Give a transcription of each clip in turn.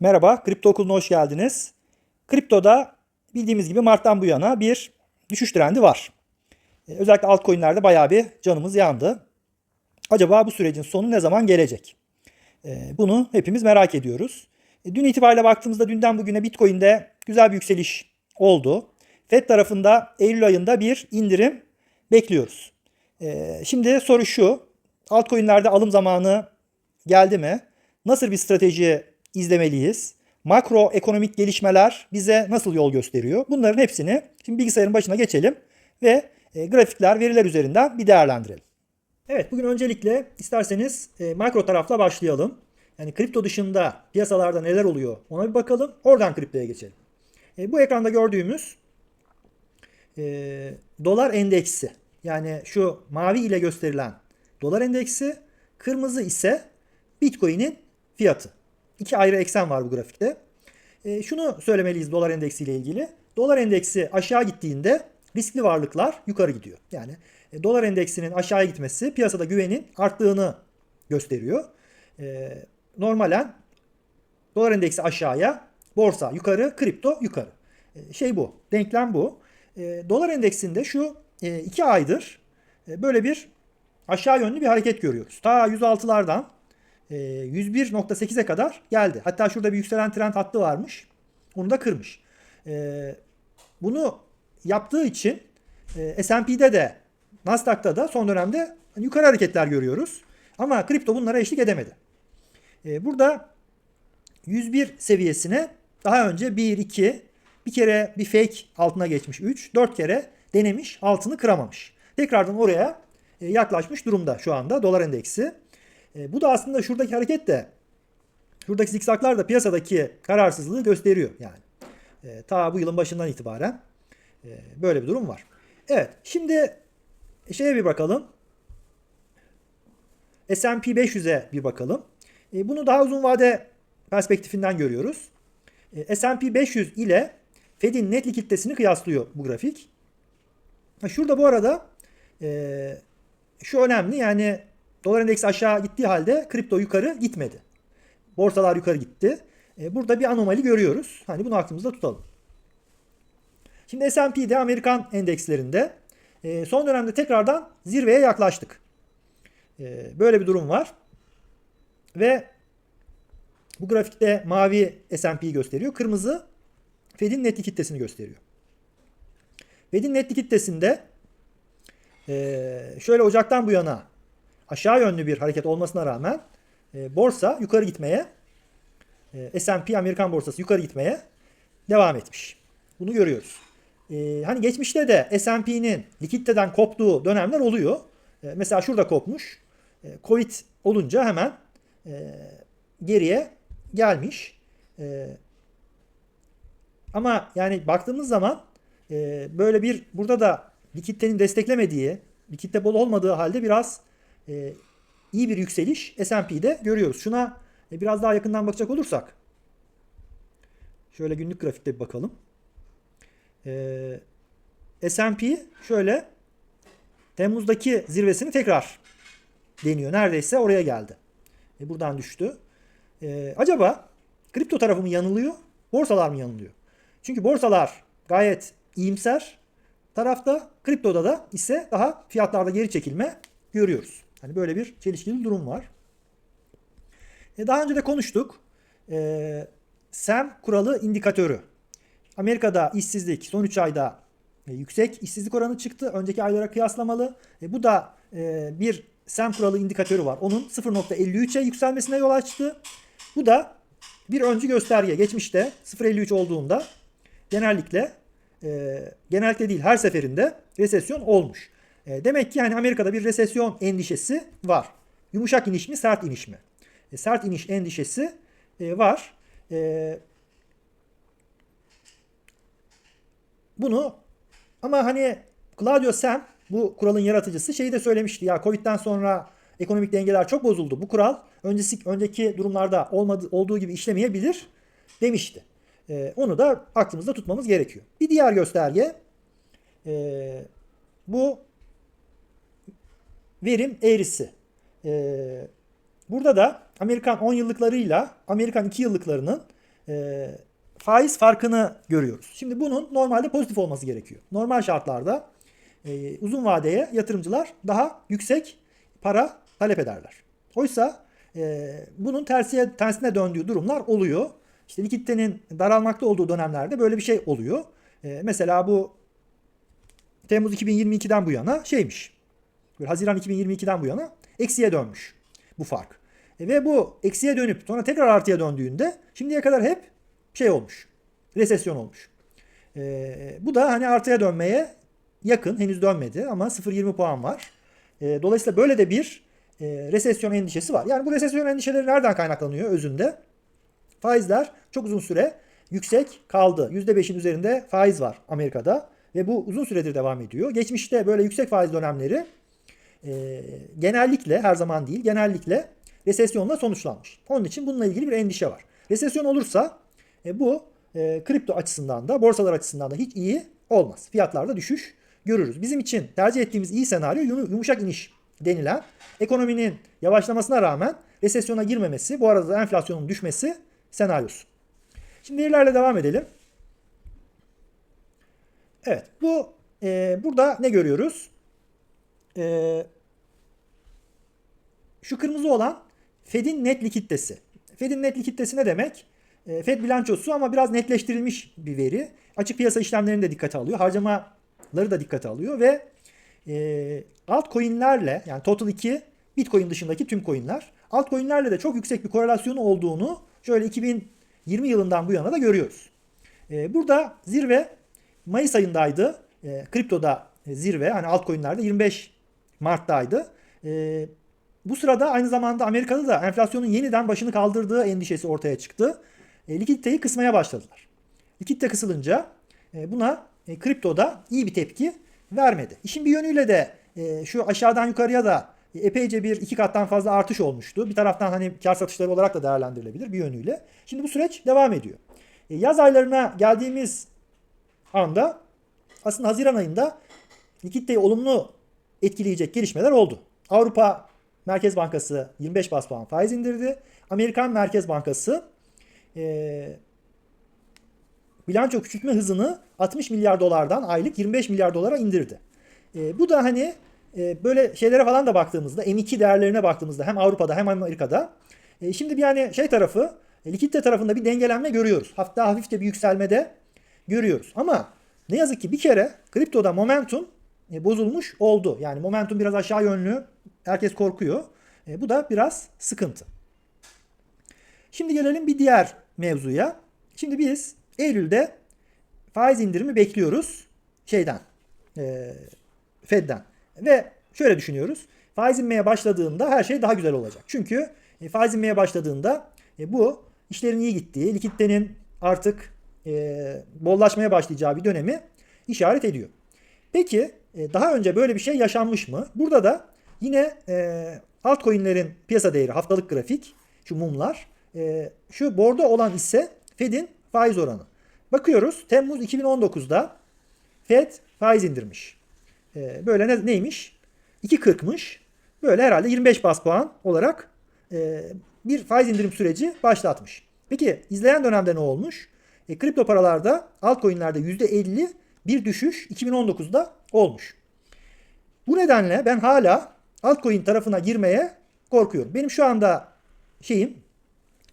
Merhaba, Kripto Okulu'na hoş geldiniz. Kriptoda bildiğimiz gibi Mart'tan bu yana bir düşüş trendi var. Ee, Özellikle altcoin'lerde bayağı bir canımız yandı. Acaba bu sürecin sonu ne zaman gelecek? Ee, Bunu hepimiz merak ediyoruz. E, Dün itibariyle baktığımızda dünden bugüne Bitcoin'de güzel bir yükseliş oldu. Fed tarafında Eylül ayında bir indirim bekliyoruz. Ee, Şimdi soru şu. Altcoin'lerde alım zamanı geldi mi? Nasıl bir strateji izlemeliyiz? Makro ekonomik gelişmeler bize nasıl yol gösteriyor? Bunların hepsini şimdi bilgisayarın başına geçelim ve e, grafikler, veriler üzerinden bir değerlendirelim. Evet, bugün öncelikle isterseniz e, makro tarafla başlayalım. Yani kripto dışında piyasalarda neler oluyor ona bir bakalım. Oradan kriptoya geçelim. E, bu ekranda gördüğümüz e, dolar endeksi yani şu mavi ile gösterilen dolar endeksi, kırmızı ise Bitcoin'in fiyatı. İki ayrı eksen var bu grafikte. E, şunu söylemeliyiz dolar endeksi ile ilgili. Dolar endeksi aşağı gittiğinde riskli varlıklar yukarı gidiyor. Yani e, dolar endeksinin aşağıya gitmesi piyasada güvenin arttığını gösteriyor. E, normalen dolar endeksi aşağıya, borsa yukarı, kripto yukarı. E, şey bu, denklem bu. E, dolar endeksinde şu e, iki aydır e, böyle bir aşağı yönlü bir hareket görüyoruz. Ta 106'lardan e, 101.8'e kadar geldi. Hatta şurada bir yükselen trend hattı varmış. Onu da kırmış. E, bunu yaptığı için e, S&P'de de Nasdaq'ta da son dönemde hani yukarı hareketler görüyoruz. Ama kripto bunlara eşlik edemedi. E, burada 101 seviyesine daha önce 1, 2, bir kere bir fake altına geçmiş 3, 4 kere denemiş altını kıramamış. Tekrardan oraya yaklaşmış durumda şu anda dolar endeksi. E, bu da aslında şuradaki hareket de şuradaki zikzaklar da piyasadaki kararsızlığı gösteriyor yani. E, ta bu yılın başından itibaren e, böyle bir durum var. Evet şimdi şeye bir bakalım. S&P 500'e bir bakalım. E, bunu daha uzun vade perspektifinden görüyoruz. E, S&P 500 ile Fed'in net likiditesini kıyaslıyor bu grafik. Şurada bu arada e, şu önemli yani dolar endeksi aşağı gittiği halde kripto yukarı gitmedi. Borsalar yukarı gitti. E, burada bir anomali görüyoruz. Hani bunu aklımızda tutalım. Şimdi S&P'de Amerikan endekslerinde e, son dönemde tekrardan zirveye yaklaştık. E, böyle bir durum var. Ve bu grafikte mavi S&P'yi gösteriyor. Kırmızı Fed'in net likiditesini gösteriyor. Fed'in net likiditesinde şöyle Ocak'tan bu yana aşağı yönlü bir hareket olmasına rağmen e, borsa yukarı gitmeye e, S&P Amerikan borsası yukarı gitmeye devam etmiş. Bunu görüyoruz. E, hani geçmişte de S&P'nin likiditeden koptuğu dönemler oluyor. E, mesela şurada kopmuş. E, Covid olunca hemen e, geriye gelmiş. E, ama yani baktığımız zaman e, böyle bir burada da likiditenin desteklemediği, likitte bol olmadığı halde biraz e, iyi bir yükseliş S&P'de görüyoruz. Şuna e, biraz daha yakından bakacak olursak şöyle günlük grafikte bir bakalım. E, S&P şöyle Temmuz'daki zirvesini tekrar deniyor. Neredeyse oraya geldi. E, buradan düştü. E, acaba kripto tarafı mı yanılıyor? Borsalar mı yanılıyor? Çünkü borsalar gayet iyimser tarafta, kriptoda da ise daha fiyatlarda geri çekilme görüyoruz. Hani böyle bir çelişkili durum var. E, daha önce de konuştuk. E, SEM kuralı indikatörü. Amerika'da işsizlik son 3 ayda e, yüksek işsizlik oranı çıktı. Önceki aylara kıyaslamalı. E, bu da e, bir SEM kuralı indikatörü var. Onun 0.53'e yükselmesine yol açtı. Bu da bir öncü gösterge. Geçmişte 0.53 olduğunda genellikle e, genellikle değil her seferinde resesyon olmuş. E, demek ki yani Amerika'da bir resesyon endişesi var. Yumuşak iniş mi sert iniş mi? E, sert iniş endişesi e, var. E, bunu ama hani Claudio Sam bu kuralın yaratıcısı şeyi de söylemişti ya Covid'den sonra ekonomik dengeler çok bozuldu. Bu kural öncesi önceki durumlarda olmadı, olduğu gibi işlemeyebilir demişti. Ee, onu da aklımızda tutmamız gerekiyor. Bir diğer gösterge e, bu verim eğrisi. E, burada da Amerikan 10 yıllıklarıyla Amerikan 2 yıllıklarının e, faiz farkını görüyoruz. Şimdi bunun normalde pozitif olması gerekiyor. Normal şartlarda e, uzun vadeye yatırımcılar daha yüksek para talep ederler. Oysa e, bunun tersiye, tersine döndüğü durumlar oluyor. İşte likiditenin daralmakta olduğu dönemlerde böyle bir şey oluyor. E, mesela bu Temmuz 2022'den bu yana şeymiş. Böyle Haziran 2022'den bu yana eksiye dönmüş bu fark. E, ve bu eksiye dönüp sonra tekrar artıya döndüğünde şimdiye kadar hep şey olmuş. Resesyon olmuş. E, bu da hani artıya dönmeye yakın. Henüz dönmedi ama 0.20 puan var. E, dolayısıyla böyle de bir e, resesyon endişesi var. Yani bu resesyon endişeleri nereden kaynaklanıyor özünde? Faizler çok uzun süre yüksek kaldı. %5'in üzerinde faiz var Amerika'da ve bu uzun süredir devam ediyor. Geçmişte böyle yüksek faiz dönemleri e, genellikle her zaman değil genellikle resesyonla sonuçlanmış. Onun için bununla ilgili bir endişe var. Resesyon olursa e, bu e, kripto açısından da borsalar açısından da hiç iyi olmaz. Fiyatlarda düşüş görürüz. Bizim için tercih ettiğimiz iyi senaryo yumuşak iniş denilen ekonominin yavaşlamasına rağmen resesyona girmemesi, bu arada da enflasyonun düşmesi senaryosu. Şimdi verilerle devam edelim. Evet, bu e, burada ne görüyoruz? E, şu kırmızı olan Fed'in net likiditesi. Fed'in net likiditesi ne demek? E, Fed bilançosu ama biraz netleştirilmiş bir veri. Açık piyasa işlemlerini de dikkate alıyor. Harcamaları da dikkate alıyor ve e, altcoin'lerle yani Total 2 Bitcoin dışındaki tüm coin'ler altcoin'lerle de çok yüksek bir korelasyonu olduğunu şöyle 2020 yılından bu yana da görüyoruz. E, burada zirve Mayıs ayındaydı. E, kriptoda zirve hani altcoin'lerde 25 Mart'taydı. E, bu sırada aynı zamanda Amerika'da da enflasyonun yeniden başını kaldırdığı endişesi ortaya çıktı. E, likiditeyi kısmaya başladılar. Likidite kısılınca e, buna e, kriptoda iyi bir tepki vermedi. İşin bir yönüyle de e, şu aşağıdan yukarıya da epeyce bir iki kattan fazla artış olmuştu. Bir taraftan hani kar satışları olarak da değerlendirilebilir bir yönüyle. Şimdi bu süreç devam ediyor. E, yaz aylarına geldiğimiz anda aslında Haziran ayında likiditeyi olumlu etkileyecek gelişmeler oldu. Avrupa Merkez Bankası 25 bas puan faiz indirdi. Amerikan Merkez Bankası e, bilanço küçültme hızını 60 milyar dolardan aylık 25 milyar dolara indirdi. E, bu da hani e, böyle şeylere falan da baktığımızda M2 değerlerine baktığımızda hem Avrupa'da hem Amerika'da e, şimdi bir yani şey tarafı e, likidite tarafında bir dengelenme görüyoruz. Hatta hafifçe bir yükselmede görüyoruz. Ama ne yazık ki bir kere kriptoda momentum bozulmuş oldu. Yani momentum biraz aşağı yönlü. Herkes korkuyor. E, bu da biraz sıkıntı. Şimdi gelelim bir diğer mevzuya. Şimdi biz Eylül'de faiz indirimi bekliyoruz şeyden, e, Fed'den. Ve şöyle düşünüyoruz. Faiz inmeye başladığında her şey daha güzel olacak. Çünkü e, faiz inmeye başladığında e, bu işlerin iyi gittiği, likiditenin artık e, bollaşmaya başlayacağı bir dönemi işaret ediyor. Peki e, daha önce böyle bir şey yaşanmış mı? Burada da yine e, altcoin'lerin piyasa değeri haftalık grafik şu mumlar. E, şu bordo olan ise Fed'in faiz oranı. Bakıyoruz Temmuz 2019'da Fed faiz indirmiş. E, böyle ne, neymiş? 2.40'mış. Böyle herhalde 25 bas puan olarak bir faiz indirim süreci başlatmış. Peki izleyen dönemde ne olmuş? E, kripto paralarda altcoin'lerde %50 bir düşüş 2019'da olmuş. Bu nedenle ben hala altcoin tarafına girmeye korkuyorum. Benim şu anda şeyim,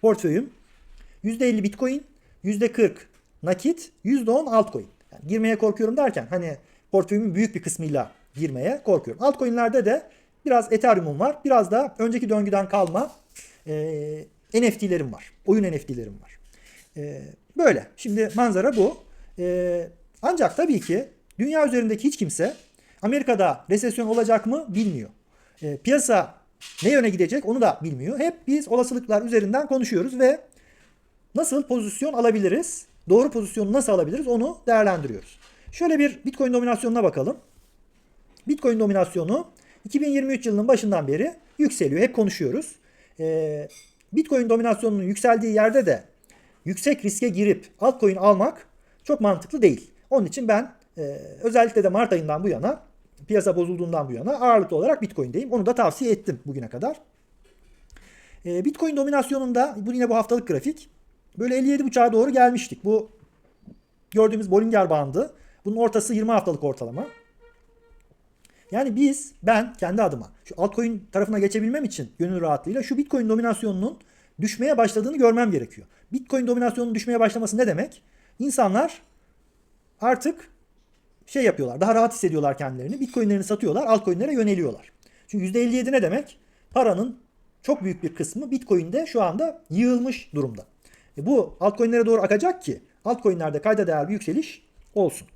portföyüm %50 Bitcoin, %40 nakit, %10 altcoin. Yani girmeye korkuyorum derken hani portföyümün büyük bir kısmıyla girmeye korkuyorum. Altcoin'lerde de biraz Ethereum'um var. Biraz da önceki döngüden kalma e, NFT'lerim var. Oyun NFT'lerim var. E, böyle. Şimdi manzara bu. E, ancak tabii ki dünya üzerindeki hiç kimse Amerika'da resesyon olacak mı bilmiyor. E, piyasa ne yöne gidecek onu da bilmiyor. Hep biz olasılıklar üzerinden konuşuyoruz ve nasıl pozisyon alabiliriz? Doğru pozisyonu nasıl alabiliriz? Onu değerlendiriyoruz. Şöyle bir Bitcoin dominasyonuna bakalım. Bitcoin dominasyonu 2023 yılının başından beri yükseliyor. Hep konuşuyoruz. Ee, Bitcoin dominasyonunun yükseldiği yerde de yüksek riske girip altcoin almak çok mantıklı değil. Onun için ben e, özellikle de Mart ayından bu yana piyasa bozulduğundan bu yana ağırlıklı olarak Bitcoin'deyim. Onu da tavsiye ettim bugüne kadar. E, Bitcoin dominasyonunda bu yine bu haftalık grafik böyle 57.5'a doğru gelmiştik. Bu gördüğümüz Bollinger bandı. Bunun ortası 20 haftalık ortalama. Yani biz, ben kendi adıma şu altcoin tarafına geçebilmem için gönül rahatlığıyla şu Bitcoin dominasyonunun düşmeye başladığını görmem gerekiyor. Bitcoin dominasyonunun düşmeye başlaması ne demek? İnsanlar artık şey yapıyorlar, daha rahat hissediyorlar kendilerini. Bitcoin'lerini satıyorlar, altcoin'lere yöneliyorlar. Çünkü %57 ne demek? Paranın çok büyük bir kısmı Bitcoin'de şu anda yığılmış durumda. E bu altcoin'lere doğru akacak ki altcoin'lerde kayda değer bir yükseliş olsun.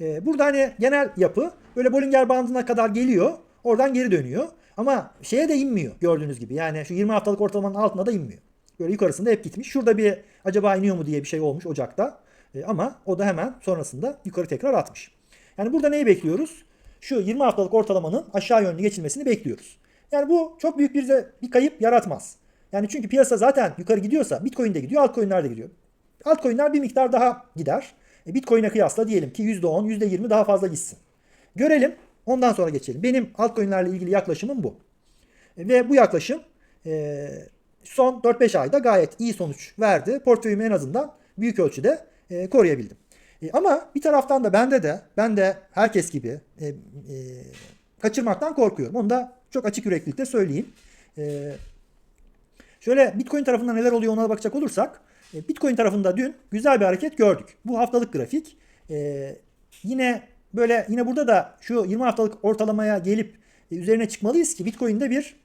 E, burada hani genel yapı böyle Bollinger bandına kadar geliyor. Oradan geri dönüyor. Ama şeye de inmiyor gördüğünüz gibi. Yani şu 20 haftalık ortalamanın altına da inmiyor. Böyle yukarısında hep gitmiş. Şurada bir acaba iniyor mu diye bir şey olmuş Ocak'ta. E, ama o da hemen sonrasında yukarı tekrar atmış. Yani burada neyi bekliyoruz? Şu 20 haftalık ortalamanın aşağı yönlü geçilmesini bekliyoruz. Yani bu çok büyük bir, bir kayıp yaratmaz. Yani çünkü piyasa zaten yukarı gidiyorsa Bitcoin de gidiyor, altcoin'ler de gidiyor. Altcoin'ler bir miktar daha gider. E, Bitcoin'e kıyasla diyelim ki %10, %20 daha fazla gitsin. Görelim, ondan sonra geçelim. Benim altcoin'lerle ilgili yaklaşımım bu. E, ve bu yaklaşım e, son 4-5 ayda gayet iyi sonuç verdi. Portföyümü en azından büyük ölçüde e, koruyabildim. E, ama bir taraftan da bende de, ben de herkes gibi e, e, kaçırmaktan korkuyorum. Onu da çok açık yüreklilikle söyleyeyim. E, şöyle Bitcoin tarafında neler oluyor ona bakacak olursak, e, Bitcoin tarafında dün güzel bir hareket gördük. Bu haftalık grafik. E, yine böyle yine burada da şu 20 haftalık ortalamaya gelip e, üzerine çıkmalıyız ki Bitcoin'de bir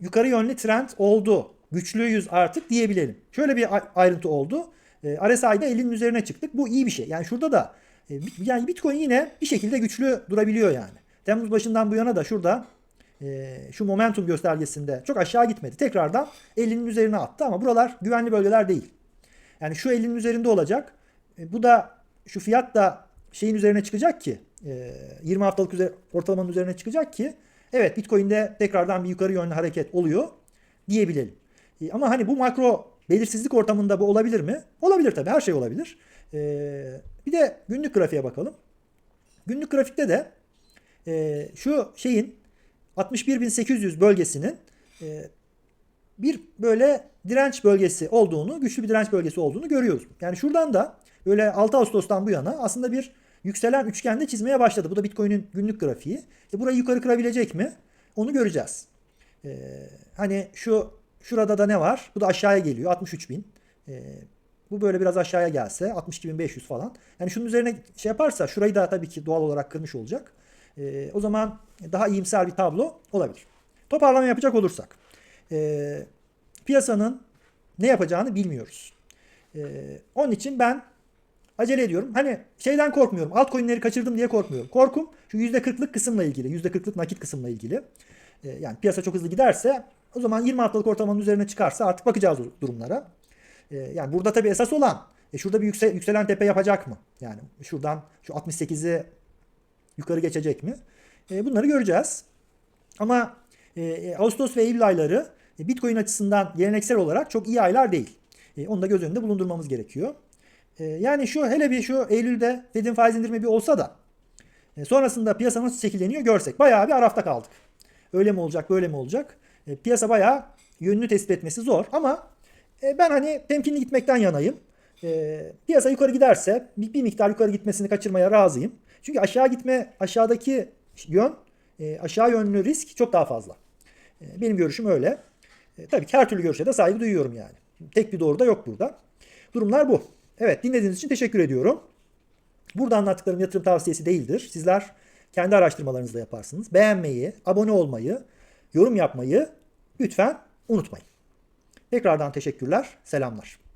yukarı yönlü trend oldu. Güçlüyüz artık diyebilelim. Şöyle bir ayrıntı oldu. E, RSI'de 50'nin üzerine çıktık. Bu iyi bir şey. Yani şurada da e, yani Bitcoin yine bir şekilde güçlü durabiliyor yani. Temmuz başından bu yana da şurada e, şu momentum göstergesinde çok aşağı gitmedi. Tekrardan 50'nin üzerine attı ama buralar güvenli bölgeler değil. Yani şu 50'nin üzerinde olacak. E, bu da şu fiyat da şeyin üzerine çıkacak ki e, 20 haftalık ortalamanın üzerine çıkacak ki evet Bitcoin'de tekrardan bir yukarı yönlü hareket oluyor diyebilelim. Ama hani bu makro belirsizlik ortamında bu olabilir mi? Olabilir tabii her şey olabilir. E, bir de günlük grafiğe bakalım. Günlük grafikte de e, şu şeyin 61.800 bölgesinin e, bir böyle direnç bölgesi olduğunu, güçlü bir direnç bölgesi olduğunu görüyoruz. Yani şuradan da böyle 6 Ağustos'tan bu yana aslında bir yükselen üçgende çizmeye başladı. Bu da Bitcoin'in günlük grafiği. E burayı yukarı kırabilecek mi? Onu göreceğiz. E, hani şu şurada da ne var? Bu da aşağıya geliyor. 63.000. E, bu böyle biraz aşağıya gelse 62.500 falan. Yani şunun üzerine şey yaparsa şurayı da tabii ki doğal olarak kırmış olacak. E, o zaman daha iyimser bir tablo olabilir. Toparlama yapacak olursak. E, piyasanın ne yapacağını bilmiyoruz. E, onun için ben acele ediyorum. Hani şeyden korkmuyorum. Altcoin'leri kaçırdım diye korkmuyorum. Korkum şu %40'lık kısımla ilgili. %40'lık nakit kısımla ilgili. E, yani piyasa çok hızlı giderse o zaman 20 haftalık ortalamanın üzerine çıkarsa artık bakacağız durumlara. E, yani burada tabii esas olan e, şurada bir yüksel, yükselen tepe yapacak mı? Yani şuradan şu 68'i yukarı geçecek mi? E, bunları göreceğiz. Ama e, Ağustos ve Eylül ayları e, Bitcoin açısından geleneksel olarak çok iyi aylar değil. E, onu da göz önünde bulundurmamız gerekiyor. E, yani şu hele bir şu Eylül'de Fed'in faiz indirimi bir olsa da e, sonrasında piyasa nasıl şekilleniyor görsek. Bayağı bir arafta kaldık. Öyle mi olacak böyle mi olacak? E, piyasa bayağı yönünü tespit etmesi zor ama e, ben hani temkinli gitmekten yanayım. E, piyasa yukarı giderse bir, miktar yukarı gitmesini kaçırmaya razıyım. Çünkü aşağı gitme aşağıdaki yön aşağı yönlü risk çok daha fazla. Benim görüşüm öyle. Tabii ki her türlü görüşe de saygı duyuyorum yani. Tek bir doğru da yok burada. Durumlar bu. Evet dinlediğiniz için teşekkür ediyorum. Burada anlattıklarım yatırım tavsiyesi değildir. Sizler kendi araştırmalarınızda yaparsınız. Beğenmeyi, abone olmayı, yorum yapmayı lütfen unutmayın. Tekrardan teşekkürler, selamlar.